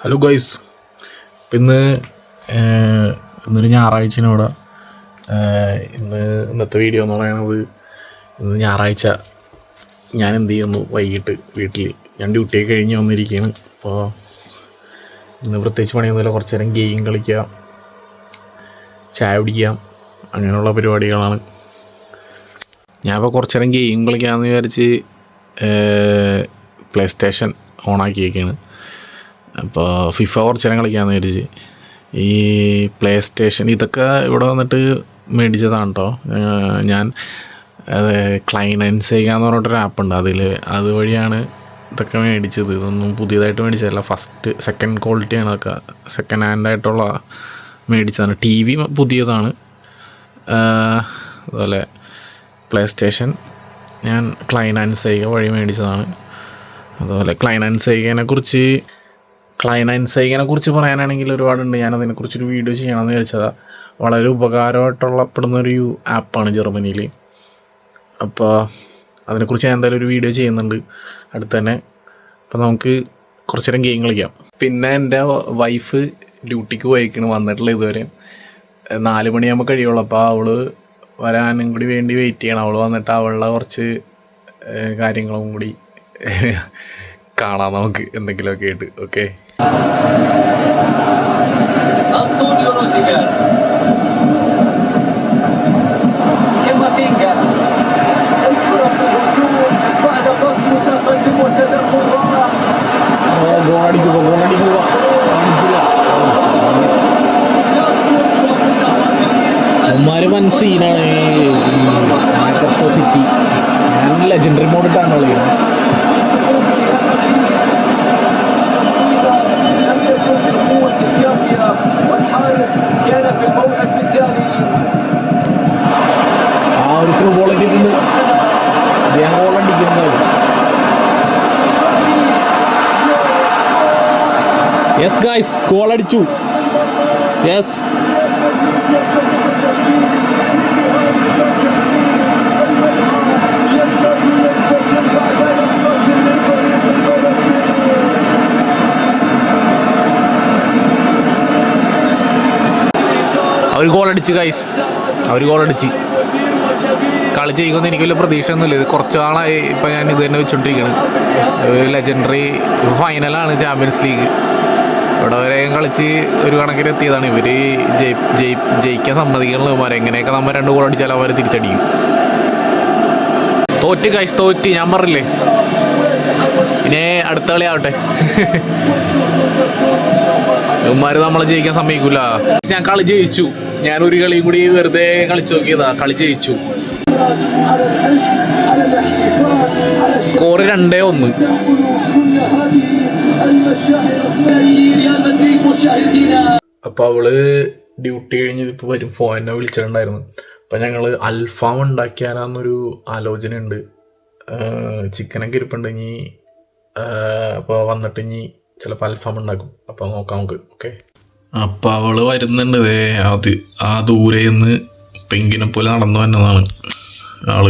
Hello ഇപ്പം ഇന്ന് ഇന്നൊരു ഇന്നൊരു ഇവിടെ ഇന്ന് ഇന്നത്തെ വീഡിയോ എന്ന് പറയുന്നത് ഇന്ന് ഞായറാഴ്ച. ഞാൻ എന്ത് ചെയ്യുന്നു? വൈകിട്ട് വീട്ടിൽ ഞാൻ ഡ്യൂട്ടിയൊക്കെ കഴിഞ്ഞ് വന്നിരിക്കുകയാണ് അപ്പോൾ ഇന്ന് പ്രത്യേകിച്ച് പണിയൊന്നുമില്ല. കുറച്ച് നേരം ഗെയിം കളിക്കുക ചായ കുടിക്കാം. അങ്ങനെയുള്ള പരിപാടികളാണ്. ഞാൻ ഇപ്പോൾ കുറച്ച് നേരം ഗെയിം കളിക്കാമെന്ന് വിചാരിച്ച് പ്ലേ സ്റ്റേഷൻ ഓണാക്കിയേക്കാണ് അപ്പോൾ ഫിഫ കുറച്ച് നേരം കളിക്കാമെന്ന് വിചാരിച്ച് ഈ പ്ലേ സ്റ്റേഷൻ ഇതൊക്കെ ഇവിടെ വന്നിട്ട് മേടിച്ചതാണ് കേട്ടോ ഞാൻ ക്ലൈൻ ക്ലൈനൻസേക എന്ന് പറഞ്ഞിട്ടൊരു ആപ്പുണ്ട് അതിൽ. അതുവഴിയാണ് ഇതൊക്കെ മേടിച്ചത്. ഇതൊന്നും പുതിയതായിട്ട് മേടിച്ചതല്ല. ഫസ്റ്റ് സെക്കൻഡ് ക്വാളിറ്റിയാണ് അതൊക്കെ. സെക്കൻഡ് ഹാൻഡായിട്ടുള്ള മേടിച്ചതാണ്. ടി വി പുതിയതാണ്. അതുപോലെ പ്ലേ സ്റ്റേഷൻ ഞാൻ ആൻഡ് വഴി മേടിച്ചതാണ്. അതുപോലെ ആൻഡ് കുറിച്ച് ക്ലൈൻ സൈഗനെ കുറിച്ച് പറയാനാണെങ്കിൽ ഒരുപാടുണ്ട്. ഞാൻ അതിനെക്കുറിച്ചൊരു വീഡിയോ ചെയ്യണമെന്ന് വിചാരിച്ചതാണ് വളരെ ഉപകാരമായിട്ടുള്ള പെടുന്ന ഒരു ആപ്പാണ് ജർമ്മനിയിൽ. അപ്പോൾ അതിനെക്കുറിച്ച് ഞാൻ എന്തായാലും ഒരു വീഡിയോ ചെയ്യുന്നുണ്ട്. അടുത്ത് തന്നെ അപ്പോൾ നമുക്ക് കുറച്ച് നേരം ഗെയിം കളിക്കാം. പിന്നെ എന്റെ വൈഫ് ഡ്യൂട്ടിക്ക് പോയിക്കണ് വന്നിട്ടില്ല ഇതുവരെ. നാല് മണിയാകുമ്പോൾ കഴിയുള്ളൂ. അപ്പോൾ അവൾ വരാനും കൂടി വേണ്ടി വെയിറ്റ് ചെയ്യണം. അവൾ വന്നിട്ട് അവളുടെ കുറച്ച് കാര്യങ്ങളും കൂടി കാണാം നമുക്ക്. എന്തെങ്കിലുമൊക്കെ ആയിട്ട്. ഓക്കെ アントニオのディガル യെസ് ഗായ്സ് ഗോൾ അടിച്ചു. യെസ് അവർ ഗോൾ അടിച്ച് ഗൈസ് അവർ ഗോൾ അടിച്ച്. കളി ചെയ്യുമെന്ന് എനിക്ക് വലിയ പ്രതീക്ഷയൊന്നുമില്ല ഇത് കുറച്ച് നാളായി ഇപ്പം ഞാൻ ഇത് തന്നെ വെച്ചുകൊണ്ടിരിക്കുകയാണ് ലെജൻഡറി ഫൈനലാണ് ചാമ്പ്യൻസ് ലീഗ് ഇവിടെ വരെയും കളിച്ച് ഒരു കണക്കിന് എത്തിയതാണ് ഇവർ ജയിക്കാൻ സമ്മതിക്കണല്ലോ എങ്ങനെയൊക്കെ നമ്മൾ രണ്ട് ഗോൾ അടിച്ചാൽ അവർ തിരിച്ചടിക്കും. തോറ്റ് കൈസ് തോറ്റ്. ഞാൻ പറഞ്ഞില്ലേ? ഇനി അടുത്ത കളി ആവട്ടെ. ഇവന്മാർ നമ്മളെ ജയിക്കാൻ സമ്മതിക്കൂല. ഞാൻ കളി ജയിച്ചു. ഞാൻ ഒരു കളിയും കൂടി വെറുതെ കളിച്ചു നോക്കിയതാ. കളി ജയിച്ചു. സ്കോർ രണ്ടേ ഒന്ന്. അപ്പോൾ അവൾ ഡ്യൂട്ടി കഴിഞ്ഞ് ഇപ്പോൾ വരും. എന്നെ വിളിച്ചിട്ടുണ്ടായിരുന്നു. അപ്പം ഞങ്ങൾ അൽഫാം ഉണ്ടാക്കിയാലാന്നൊരു ആലോചന ഉണ്ട് ചിക്കനൊക്കെ ഇരിപ്പുണ്ട് ഇനി. അപ്പോൾ വന്നിട്ട് ഇനി ചിലപ്പോൾ അൽഫാം ഉണ്ടാക്കും. അപ്പോൾ നോക്കാം നമുക്ക്. ഓക്കെ. അപ്പൊ അവൾ വരുന്നുണ്ട് അത് ആ ദൂരെ നിന്ന് പെങ്കിനെ പോലെ നടന്നു വന്നതാണ് ആൾ.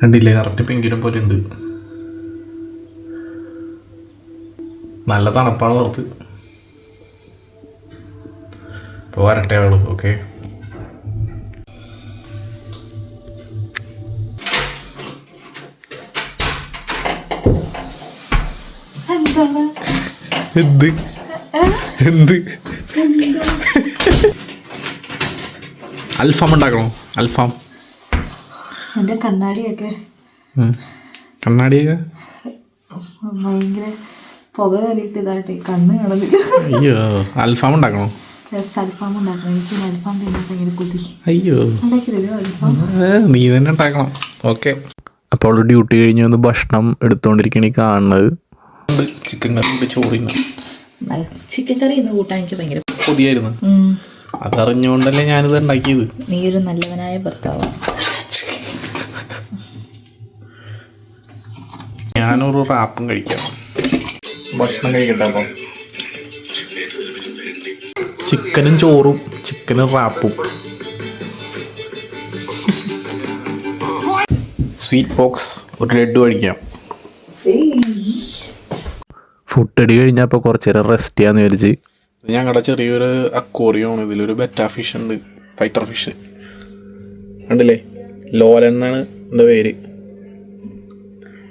കണ്ടില്ലേ? കറക്റ്റ് പെങ്കിനെ പോലെ ഉണ്ട്. നല്ല തണുപ്പാണ് പുറത്ത്. ഇപ്പോൾ വരട്ടെ അവൾ ഓക്കെ? എന്ത്? എന്ത്? അൽഫാം ഉണ്ടാക്കണോ? അൽഫാം. കണ്ണാടിയൊക്കെ. കണ്ണാടിയൊക്കെ? ഭയങ്കര പുക കയറിയിട്ട് കണ്ണ് കാണുന്നില്ല. അയ്യോ അൽഫാം ഉണ്ടാക്കണോ? രസം അൽഫാം ഉണ്ടാക്കണം. എനിക്ക് അൽഫാം തിന്നാൻ ഭയങ്കര കൊതി. അയ്യോ. ഉണ്ടാക്കി തരുമോ അൽഫാം. നീ തന്നെ ഉണ്ടാക്കണം. ഓക്കെ. അപ്പോൾ അവൾ ഡ്യൂട്ടി കഴിഞ്ഞ് വന്ന് ഭക്ഷണം എടുത്തുകൊണ്ടിരിക്കണ ഈ കാണുന്നത്. ചിക്കൻ കറി ചോറിന് ചിക്കൻ കറി ഇന്ന് കൂട്ടാൻ എനിക്ക് ഭയങ്കര കൊതിയായിരുന്നു. അതറിഞ്ഞുകൊണ്ടല്ലേ ഞാനിത് ഉണ്ടാക്കിയത്. നീ ഒരു നല്ലവനായ ഭർത്താവ്. ഞാനൊരു റാപ്പും കഴിക്കാം. ഭക്ഷണം കഴിക്കട്ടെ അപ്പം. ചിക്കനും ചോറും ചിക്കനും റാപ്പും സ്വീറ്റ് ബോക്സ് ഒരു ലഡു കഴിക്കാം. ഫുഡ് അടി ഇപ്പോൾ കുറച്ച് നേരം റെസ്റ്റ് ചെയ്യാന്ന് വിചാരിച്ച്. ഞങ്ങളുടെ ചെറിയൊരു അക്വോറിയമാണ് ഇതിലൊരു ബെറ്റ ഫിഷ് ഉണ്ട്. ഫൈറ്റർ ഫിഷ് ഉണ്ടല്ലേ ലോലൻ എന്നാണ് എന്റെ പേര്.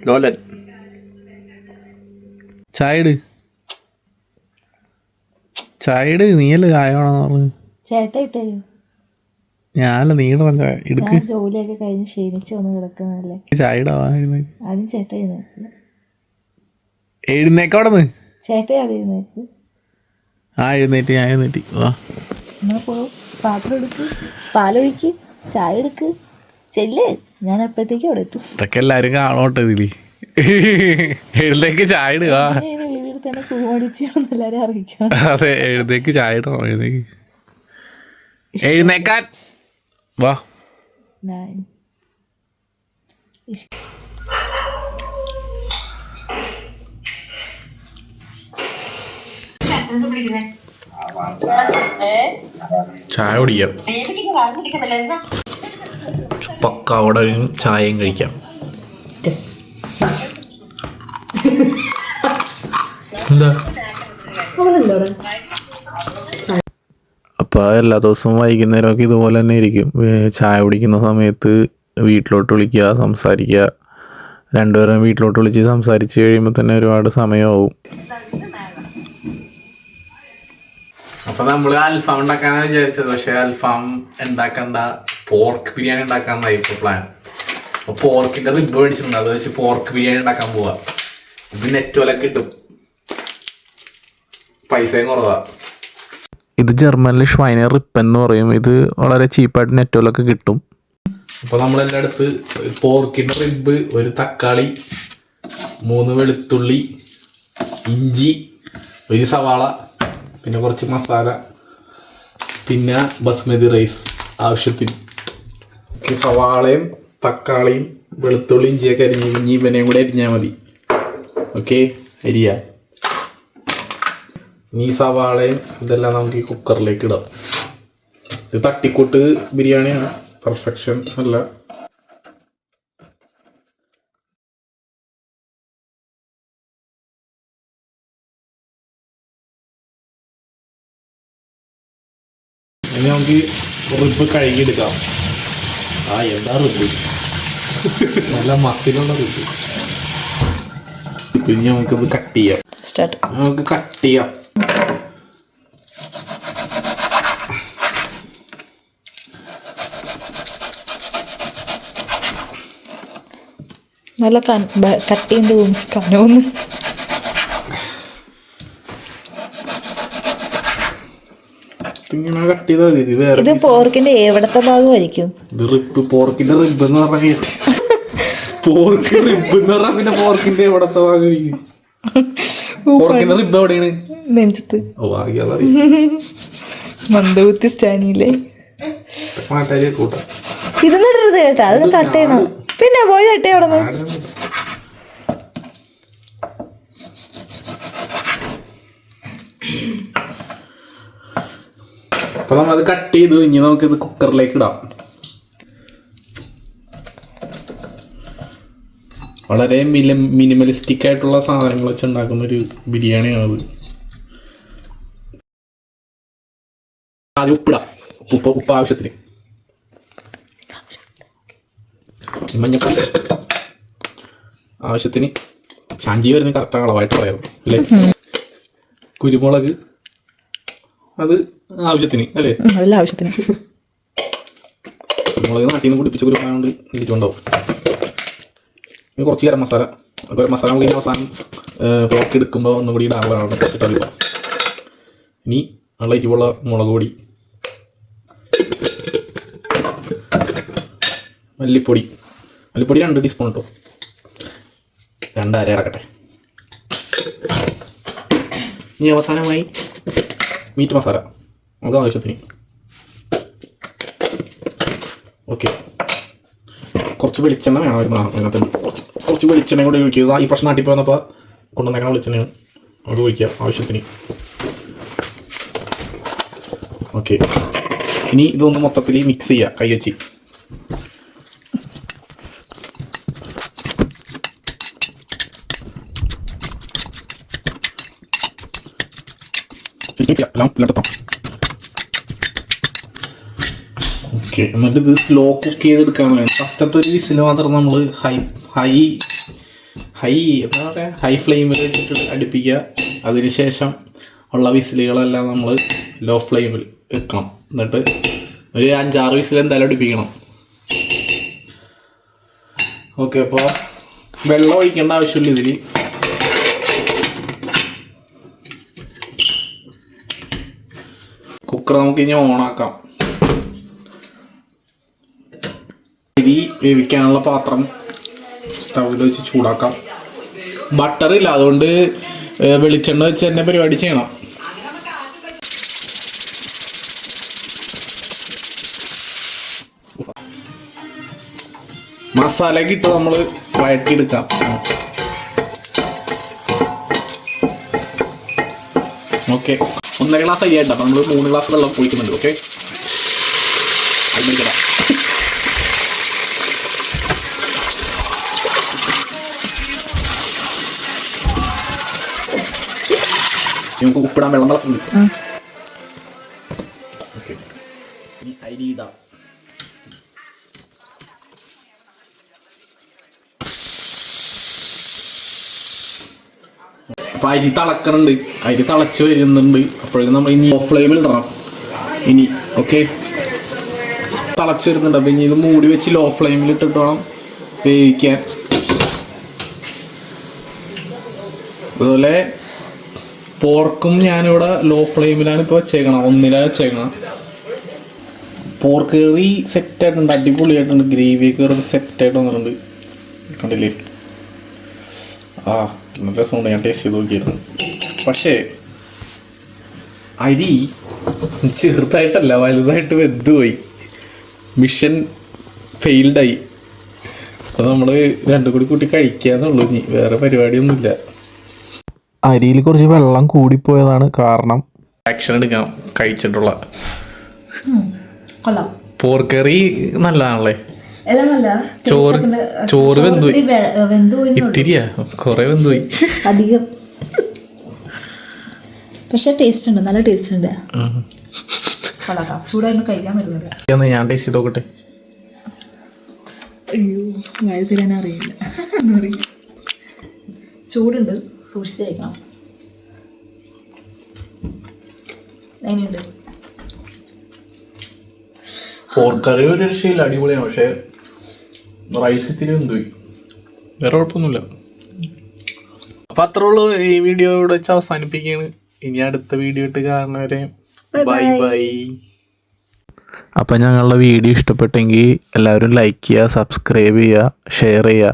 ലോലൻ. ചായട് ചായട് നീയല്ലേ ചായ വേണമെന്ന് പറഞ്ഞു. ചേട്ട ഇട്ടേ ഞാനല്ല നീടണം ചായ. എടുക്ക് ഞാൻ ജോലിയൊക്കെ കഴിഞ്ഞ് ക്ഷീണിച്ച് വന്ന് കിടക്കുന്നല്ലേ ചായ ഇടാവായിരുന്നു ആദ്യം ചേട്ട എഴുന്നേക്ക്. എഴുന്നേക്കവിടെ നിന്ന് ചേട്ട ആദ്യം എഴുന്നേക്ക്. ആ എഴുന്നേറ്റ് ഞാൻ എഴുന്നേറ്റ്. വാ. എന്നാ പോ പാത്രം എടുക്ക് പാലൊഴിക്ക് ചായ എടുക്ക്. ചെല്ല്. ഞാൻ അപ്പോഴത്തേക്കും അവിടെ എത്തും. ഇതൊക്കെ എല്ലാരും കാണോട്ടെ ഇതിൽ. എഴുന്നേക്ക് ചായ ഇടുക അതെ എഴുന്നേക്ക് ചായ ഇടണം എഴുന്നേക്ക്. എഴുന്നേക്കാൻ. വാ. ചായ കുടിക്കാം. പക്ക അവിടെ ചായയും കഴിക്കാം. എന്താ? അപ്പോൾ എല്ലാ ദിവസവും വൈകുന്നേരമൊക്കെ ഇതുപോലെ തന്നെ ഇരിക്കും. ചായ കുടിക്കുന്ന സമയത്ത് വീട്ടിലോട്ട് വിളിക്കുക സംസാരിക്കുക. രണ്ടുപേരും വീട്ടിലോട്ട് വിളിച്ച് സംസാരിച്ച് കഴിയുമ്പോൾ തന്നെ ഒരുപാട് സമയമാവും. അപ്പൊ നമ്മൾ അൽഫാം ഉണ്ടാക്കാനാണ് വിചാരിച്ചത്. പക്ഷെ അൽഫാം ഉണ്ടാക്കണ്ട പോർക്ക് ബിരിയാണി ഉണ്ടാക്കാൻ പ്ലാൻ അപ്പോൾ പോർക്കിന്റെ റിബ് മേടിച്ചിട്ടുണ്ട് അത് വെച്ച് പോർക്ക് ബിരിയാണി ഉണ്ടാക്കാൻ പോവാ. ഇത് നെറ്റ് വല കിട്ടും. പൈസയും കുറവാ. ഇത് ജർമ്മനിൽ ഷ്വൈനർ റിപ്പ് എന്ന് പറയും. ഇത് വളരെ ചീപ്പായിട്ട് നെറ്റോലൊക്കെ കിട്ടും. അപ്പോൾ നമ്മളെല്ലാം അടുത്ത് പോർക്കിന്റെ റിബ് ഒരു തക്കാളി മൂന്ന് വെളുത്തുള്ളി ഇഞ്ചി ഒരു സവാള പിന്നെ കുറച്ച് മസാല പിന്നെ ബസ്മതി റൈസ് ആവശ്യത്തിന്. സവാളയും തക്കാളിയും വെളുത്തുള്ളിയും ഇഞ്ചിയൊക്കെ അരിഞ്ഞ് ഇഞ്ചി ഇവനെയും കൂടെ അരിഞ്ഞാൽ മതി. ഓക്കെ അരിയ. ഈ സവാളയും ഇതെല്ലാം നമുക്ക് ഈ കുക്കറിലേക്ക് ഇടാം. ഇത് തട്ടിക്കൂട്ട് ബിരിയാണിയാണ്. പെർഫെക്ഷൻ അല്ല. ഇനി നമുക്ക് റിബ് കഴുകിയെടുക്കാം ആ എന്താ റുചി നല്ല മസിലുള്ള റുചി ഇനി നമുക്കിത് കട്ട് ചെയ്യാം. സ്റ്റാർട്ട് നമുക്ക് കട്ട് ചെയ്യാം. നല്ല കട്ട് ചെയ്ത് തോന്നി കനവൊന്ന് ഇങ്ങനെ കട്ട് ചെയ്താൽ മതി. ഇത് വേറെ ഇത് പോർക്കിന്റെ എവിടത്തെ ഭാഗമായിരിക്കും? ഇത് റിബ് പോർക്കിന്റെ റിബ് എന്ന് പറഞ്ഞ പോർക്ക് റിബ് എന്ന് പറഞ്ഞാൽ പിന്നെ പോർക്കിന്റെ എവിടത്തെ ഭാഗമായിരിക്കും? പോർക്കിന്റെ റിബ് എവിടെയാണ്? നെഞ്ചത്ത്. ഓ ആകെ അതറിയാം മന്ദബുദ്ധി സ്റ്റാനിയില്ലേ? മാറ്റാരി കൂട്ടാം. ഇതൊന്നും ഇടരുത് കേട്ടാ. അത് കട്ട് ചെയ്യണം പിന്നെ പോയി തട്ടേ അവിടെ നിന്ന് അപ്പൊ നമ്മൾ അത് കട്ട് ചെയ്ത് ഇനി നമുക്ക് ഇത് കുക്കറിലേക്ക് ഇടാം. വളരെ മില മിനിമലിസ്റ്റിക് ആയിട്ടുള്ള സാധനങ്ങൾ വെച്ച് ഉണ്ടാക്കുന്ന ഒരു ബിരിയാണിയാണത്. ആദ്യം ഉപ്പിടാം. ഉപ്പ് ഉപ്പ് ആവശ്യത്തിന്. മഞ്ഞപ്പൊടി. ആവശ്യത്തിന്. ഷാഞ്ചി വരുന്ന കറക്റ്റ് അളവായിട്ട് പറയാം അല്ലേ? കുരുമുളക്. അത് ആവശ്യത്തിന് അല്ലേ? അതെല്ലാം ആവശ്യത്തിന്. മുളക് നാട്ടിൽ നിന്ന് കുരുമുളക് ഇരിച്ചുണ്ടാവും ഇനി കുറച്ച് ഗരം മസാല. ഗരം മസാല നമുക്ക് അവസാനം പോർക്ക് എടുക്കുമ്പോൾ ഒന്നും കൂടി ഇടാവുന്നതാണ് കുറച്ചിട്ട് അറിയാം ഇനി നല്ല എരിവുള്ള മുളക് പൊടി. മല്ലിപ്പൊടി. മല്ലിപ്പൊടി രണ്ട് ടീസ്പൂൺ കേട്ടോ രണ്ടര ഇറക്കട്ടെ. ഇനി അവസാനമായി മീറ്റ് മസാല. അത് ആവശ്യത്തിന്. ഓക്കെ. കുറച്ച് വെളിച്ചെണ്ണ വേണമായിരുന്നു അതിനകത്ത്. കുറച്ച് വെളിച്ചെണ്ണ കൂടി ഒഴിക്കുക. ഈ പ്രശ്നം നാട്ടിൽ വന്നപ്പോൾ കൊണ്ടുവന്നേക്കണ വെളിച്ചെണ്ണയാണ് അത് ഒഴിക്കുക ആവശ്യത്തിന്. ഓക്കെ. ഇനി ഇതൊന്ന് മൊത്തത്തിൽ മിക്സ് ചെയ്യുക കൈ വെച്ച്. ഓക്കെ എന്നിട്ട് ഇത് സ്ലോ കുക്ക് ചെയ്തെടുക്കാൻ വേണ്ടി. ഫസ്റ്റത്തെ ഒരു വിസിൽ മാത്രം നമ്മൾ ഹൈ ഹൈ ഹൈ എന്താ പറയുക ഹൈ ഫ്ലെയിമിൽ വെച്ചിട്ട് അടുപ്പിക്കുക. അതിനുശേഷം ഉള്ള വിസിലുകളെല്ലാം നമ്മൾ ലോ ഫ്ലെയിമിൽ വെക്കണം. എന്നിട്ട് ഒരു അഞ്ചാറ് വിസിൽ എന്തായാലും അടുപ്പിക്കണം. ഓക്കെ അപ്പോൾ വെള്ളം ഒഴിക്കേണ്ട ആവശ്യമില്ല ഇതിൽ കുക്കർ നമുക്ക് ഇനി ഓണാക്കാം അരി വേവിക്കാനുള്ള പാത്രം സ്റ്റൗവിൽ വെച്ച് ചൂടാക്കാം. ബട്ടർ ഇല്ല അതുകൊണ്ട് വെളിച്ചെണ്ണ വെച്ച് തന്നെ പരിപാടി ചെയ്യണം. മസാലയൊക്കെ ഇട്ട് നമ്മൾ വഴറ്റിയെടുക്കാം. ഓക്കെ. ഒന്നര ഗ്ലാസ് അയ്യായിട്ടാ നമ്മൾ മൂന്ന് ഗ്ലാസ് വെള്ളം ഒഴിക്കുന്നുണ്ട്. ഓക്കെ അതിലേക്കിടാം നമുക്ക് ഉപ്പിടാൻ വെള്ളം തിളച്ചുണ്ട് അരി തിളക്കണുണ്ട്. അരി തിളച്ച് വരുന്നുണ്ട്. അപ്പോഴേക്കും നമ്മൾ ഇനി ഓഫ് ഫ്ലെയിമിൽ ഇടണം. ഇനി ഓക്കെ തിളച്ച് വരുന്നുണ്ട്. അപ്പം ഇനി ഇത് മൂടി വെച്ച് ലോ ഫ്ലെയിമിൽ ഇട്ടിട്ട് വേണം വേവിക്കാൻ. അതുപോലെ പോർക്കും ഞാനിവിടെ ലോ ഫ്ലെയിമിലാണ് ഇപ്പോൾ വെച്ചേക്കണം ഒന്നിലാണ് വെച്ചേക്കണം പോർക്ക് കറി സെറ്റ് ആയിട്ടുണ്ട്. അടിപൊളിയായിട്ടുണ്ട്. ഗ്രേവിയൊക്കെ വെറുതെ സെറ്റ് ആയിട്ട് വന്നിട്ടുണ്ട്. കണ്ടില്ലേ? ആ നല്ല രസമുണ്ട് ഞാൻ ടേസ്റ്റ് ചെയ്ത് നോക്കിയിരുന്നു. പക്ഷേ അരി ചെറുതായിട്ടല്ല വലുതായിട്ട് വെന്തുപോയി മിഷൻ ഫെയിൽഡായി അപ്പോൾ നമ്മൾ രണ്ടും കൂടി കൂട്ടി കഴിക്കാന്നുള്ളൂ ഇനി. വേറെ പരിപാടിയൊന്നുമില്ല. അരിയിൽ കുറച്ച് വെള്ളം കൂടിപ്പോയതാണ് കാരണം. ആക്ഷൻ എടുക്കാം. കഴിച്ചിട്ടുള്ള. കൊള്ളാം. പോർക്കറി നല്ലതാണല്ലേ? ചോറ് ചോറ് വെന്തു പോയി. വെന്തു പോയി ഇത്തിരിയാ. കൊറേ വെന്തുപോയി അധികം. പക്ഷെ ടേസ്റ്റ് ഉണ്ട്. നല്ല ടേസ്റ്റ് ഉണ്ട്. കഴിക്കാൻ ഞാൻ ടേസ്റ്റ് ചെയ്ത് നോക്കട്ടെ. അയ്യോ തരാൻ അറിയില്ല. അറിയില്ല. ചൂടുണ്ട്. സൂക്ഷിച്ച് കഴിക്കണം. പോർക്കറി ഒരു രക്ഷയില്ല. അടിപൊളിയാണ്. പക്ഷേ റൈസ് ഇത്തിരി വെന്തുപോയി വേറെ കുഴപ്പമൊന്നുമില്ല. അപ്പൊ അത്രേ ഉള്ളൂ ഈ വീഡിയോ ഇവിടെ വെച്ച് അവസാനിപ്പിക്കുകയാണ്. ഇനി അടുത്ത വീഡിയോ ഇട്ട് കാണുന്നവരെ ബൈ ബൈ അപ്പം ഞങ്ങളുടെ വീഡിയോ ഇഷ്ടപ്പെട്ടെങ്കിൽ എല്ലാവരും ലൈക്ക് ചെയ്യുക സബ്സ്ക്രൈബ് ചെയ്യുക ഷെയർ ചെയ്യുക.